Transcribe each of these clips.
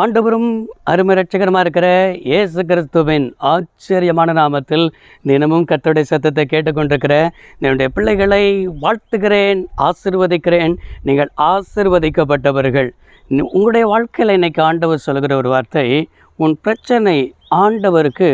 ஆண்டவரும் அருமை ரட்சகரமாக இருக்கிற இயேசு கிறிஸ்துவின் ஆச்சரியமான நாமத்தில் தினமும் கத்தோடைய சத்தத்தை கேட்டுக்கொண்டிருக்கிற என்னுடைய பிள்ளைகளை வாழ்த்துகிறேன் ஆசிர்வதிக்கிறேன். நீங்கள் ஆசிர்வதிக்கப்பட்டவர்கள். உங்களுடைய வாழ்க்கையில் இன்றைக்கி ஆண்டவர் சொல்கிற ஒரு வார்த்தை உன் பிரச்சனை ஆண்டவருக்கு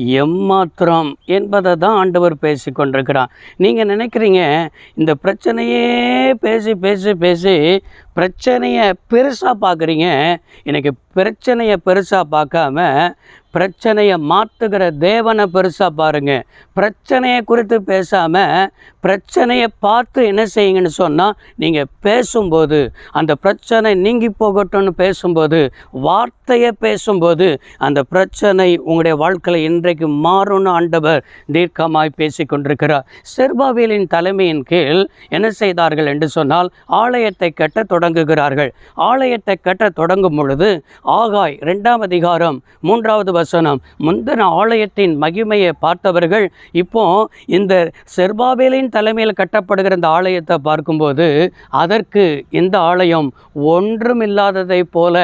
எம்மாத்திரம் என்பதை தான் ஆண்டவர் பேசி கொண்டிருக்கிறான் நீங்கள் நினைக்கிறீங்க இந்த பிரச்சனையே பேசி பேசி பேசி பிரச்சனையை பெருசாக பார்க்குறீங்க. எனக்கு பிரச்சனையை பெருசாக பார்க்காம பிரச்சனையை மாற்றுகிற தேவனை பெருசாக பாருங்கள் பிரச்சனையை குறித்து பேசாமல் பிரச்சனையை பார்த்து என்ன செய்யுங்கன்னு சொன்னால் நீங்கள் பேசும்போது அந்த பிரச்சனை நீங்கி போகட்டும்னு பேசும்போது வார்த்தையை பேசும்போது அந்த பிரச்சனை உங்களுடைய வாழ்க்கையில் இன்றைக்கு மாறும்னு ஆண்டவர் தீர்க்கமாய் பேசி கொண்டிருக்கிறார் செர்பாவிலின் தலைமையின் கீழ் என்ன செய்தார்கள் என்று சொன்னால் ஆலயத்தை கட்ட தொடங்குகிறார்கள். ஆலயத்தை கட்ட தொடங்கும் பொழுது ஆகாய் ரெண்டாம் அதிகாரம் மூன்றாவது வசனம் முந்தின ஆலயத்தின் மகிமையை பார்த்தவர்கள் இப்போ இந்த செர்பாவேலின் தலைமையில் கட்டப்படுகிற இந்த ஆலயத்தை பார்க்கும்போது அதற்கு இந்த ஆலயம் ஒன்றுமில்லாததைப் போல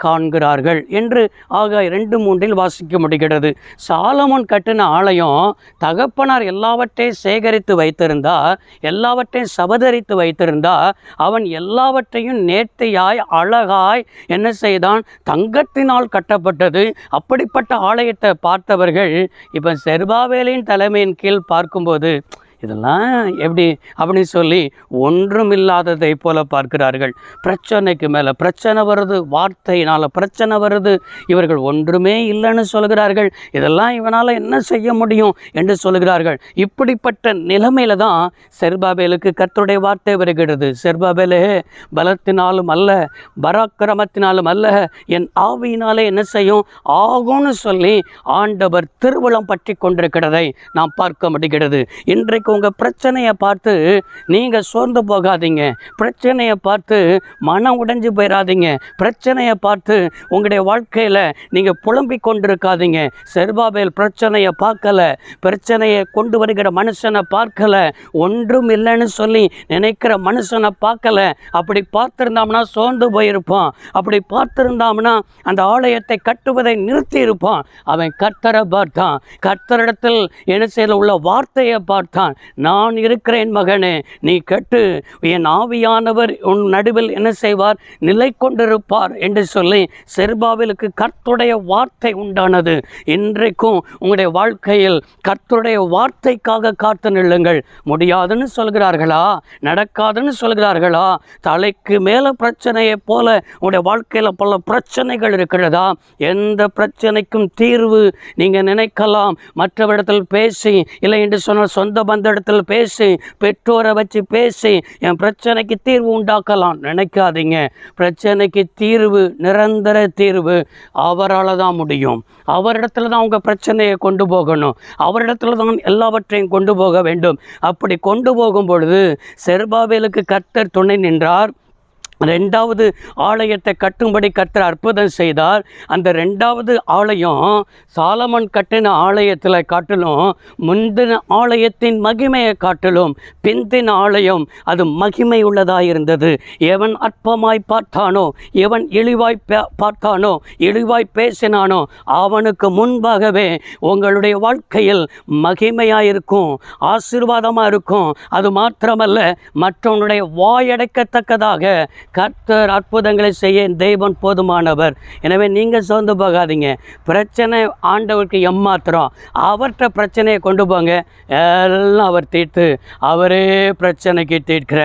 காண்கிறார்கள் என்று ஆகாய் ரெண்டு மூன்றில் வாசிக்க முடிகிறது. சாலமோன் கட்டின ஆலயம் தகப்பனார் எல்லாவற்றையும் சேகரித்து வைத்திருந்தா எல்லாவற்றையும் சபதரித்து வைத்திருந்தா அவன் எல்லாவற்றையும் நேர்த்தியாய் அழகாய் என்ன செய்தான்? தங்கத்தினால் கட்டப்பட்டது. அப்படிப்பட்ட ஆலயத்தை பார்த்தவர்கள் இப்போ செர்பாவேலின் தலைமையின் கீழ் பார்க்கும்போது இதெல்லாம் எப்படி? அப்படின்னு சொல்லி ஒன்றுமில்லாததை போல பார்க்கிறார்கள். பிரச்சனைக்கு மேலே பிரச்சனை வருது வார்த்தையினால் பிரச்சனை வருது. இவர்கள் ஒன்றுமே இல்லைன்னு சொல்கிறார்கள். இதெல்லாம் இவனால் என்ன செய்ய முடியும் என்று சொல்கிறார்கள். இப்படிப்பட்ட நிலைமையில தான் செர்பாபேலுக்கு கர்த்தருடைய வார்த்தை வருகிறது. செர்பாபேலே பலத்தினாலும் அல்ல பராக்கிரமத்தினாலும் அல்ல என் ஆவியினாலே என்ன செய்யும்? ஆகும்னு சொல்லி ஆண்டவர் திருவுளம் பற்றி கொண்டிருக்கிறதை நாம் பார்க்க முடிகிறது. இன்றைக்கு உங்கள் பிரச்சனையை பார்த்து நீங்கள் சோர்ந்து போகாதீங்க. பிரச்சனையை பார்த்து மனம் உடைஞ்சு போயிடாதீங்க பிரச்சனையை பார்த்து உங்களுடைய வாழ்க்கையில் நீங்கள் புலம்பிக் கொண்டிருக்காதீங்க. செர்பாபேல் பிரச்சனையை பார்க்கல. பிரச்சனையை கொண்டு வருகிற மனுஷனை பார்க்கலை. ஒன்றும் இல்லைன்னு சொல்லி நினைக்கிற மனுஷனை பார்க்கல. அப்படி பார்த்துருந்தோம்னா சோர்ந்து போயிருப்பான். அப்படி பார்த்துருந்தோம்னா அந்த ஆலயத்தை கட்டுவதை நிறுத்தி இருப்பான் அவன் கர்த்தரை பார்த்தான். கர்த்தரிடத்தில் என்ன செய்யல உள்ள வார்த்தையை பார்த்தான். நான் இருக்கிறேன் மகனே நீ கேட்டு என் ஆவியானவர் உன் நடுவில் என்ன செய்வார்? நிலை கொண்டிருப்பார் என்று சொல்லி செர்பாவிலுக்கு கர்த்துடைய வார்த்தை உண்டானது. இன்றைக்கும் உங்களுடைய வாழ்க்கையில் கர்த்துடைய வார்த்தைக்காக காத்து நில்லுங்கள். முடியாதுன்னு சொல்கிறார்களா? நடக்காதுன்னு சொல்கிறார்களா? தலைக்கு மேலே பிரச்சனையை போல உங்களுடைய வாழ்க்கையில் பல பிரச்சனைகள் இருக்கிறதா? எந்த பிரச்சனைக்கும் தீர்வு நீங்கள் நினைக்கலாம். மற்றவரிடத்தில் பேசி இல்லை என்று சொன்னால் சொந்த பந்த இடத்துல பேசி பெற்றோரை வச்சு பேசி என் பிரச்சனைக்கு தீர்வு உண்டாக்கலாம். நினைக்காதீங்க. பிரச்சனைக்கு தீர்வு நிரந்தர தீர்வு அவரால் தான் முடியும். அவரிடத்துல தான் உங்கள் பிரச்சனையை கொண்டு போகணும். அவரிடத்துல தான் எல்லாவற்றையும் கொண்டு போக வேண்டும். அப்படி கொண்டு போகும் பொழுது செர்பாவேலுக்கு கர்த்தர் துணை நின்றார். ரெண்டாவது ஆலயத்தை கட்டும்படி கர்த்தர் அற்புதம் செய்தார். அந்த ரெண்டாவது ஆலயம் சாலமன் கட்டின ஆலயத்தில் காட்டிலும் முந்தின ஆலயத்தின் மகிமையை காட்டிலும் பிந்தின ஆலயம் அது மகிமை உள்ளதாக இருந்தது எவன் அற்பமாய் பார்த்தானோ எவன் இழிவாய் பார்த்தானோ இழிவாய் பேசினானோ அவனுக்கு முன்பாகவே உங்களுடைய வாழ்க்கையில் மகிமையாக இருக்கும் ஆசீர்வாதமாக இருக்கும் அது மாத்திரமல்ல மற்றவனுடைய வாயடைக்கத்தக்கதாக கர்த்தர் அற்புதங்களை செய்ய தெய்வம் போதுமானவர். எனவே நீங்கள் சோர்ந்து போகாதீங்க. பிரச்சனை ஆண்டவருக்கு எம்மாத்திரம். அவர்கிட்ட பிரச்சனையை கொண்டு போங்க. எல்லாம் அவர் தீர்த்து அவரே பிரச்சனைக்கு தீர்க்கிற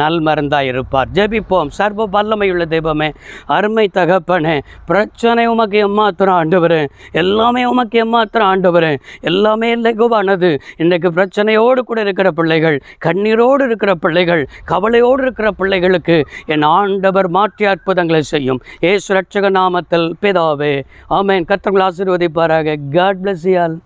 நல் மருந்தாக இருப்பார். ஜெபிப்போம். சர்வ வல்லமையுள்ள தெய்வமே அருமை தகப்பனே பிரச்சனை உமக்கு எம்மாத்திரம் ஆண்டவர். எல்லாமே உமக்கு எம்மாத்திரம் ஆண்டவர். எல்லாமே லெகுவானது. இன்றைக்கு பிரச்சனையோடு கூட இருக்கிற பிள்ளைகள் கண்ணீரோடு இருக்கிற பிள்ளைகள் கவலையோடு இருக்கிற பிள்ளைகளுக்கு என் ஆண்டவர் மாற்றி அற்புதங்களை செய்யும். ஏசு ரட்சக நாமத்தில் பிதாவே. ஆமேன். கர்த்தர்கள் ஆசீர்வதிப்பாராக. காட் பிளஸ் யால்